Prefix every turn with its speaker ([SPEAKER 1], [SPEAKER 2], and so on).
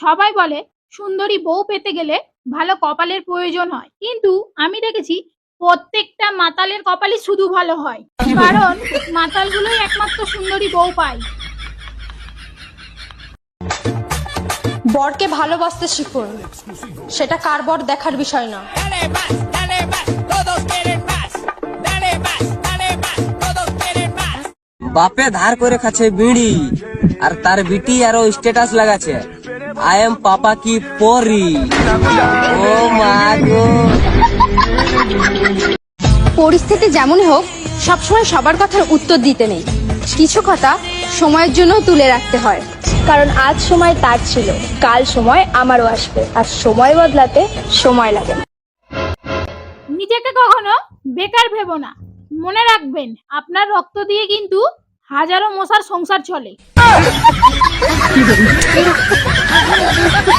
[SPEAKER 1] সবাই বলে সুন্দরী বউ পেতে গেলে ভালো কপালের প্রয়োজন হয়। কিন্তু আমি দেখেছি প্রত্যেকটা মাতালের কপালই শুধু ভালো হয়। কারণ মাতালগুলোই একমাত্র সুন্দরী বউ পায়।
[SPEAKER 2] বরকে ভালোবাসতে শিখুন সেটা কার বর দেখার বিষয় না.
[SPEAKER 3] বাপে ধার করে খাচ্ছে বিড়ি আর তার বিটি আরও স্ট্যাটাস লাগাচ্ছে। আই এম পাপা কি পরি ও মা গো
[SPEAKER 2] পরিস্থিতি যেমনই হোক সবসময় সবার কথার উত্তর দিতে নেই। কিছু কথা সময়ের জন্য তুলে রাখতে হয়। কারণ আজ সময় তার ছিল কাল সময় আমারও আসবে। আর সময় বদলাতে সময় লাগে।
[SPEAKER 1] নিজেকে কখনো বেকার ভেবো না। মনে রাখবেন আপনার রক্ত দিয়ে কিন্তু হাজারো মশার সংসার চলে। Ha ha ha!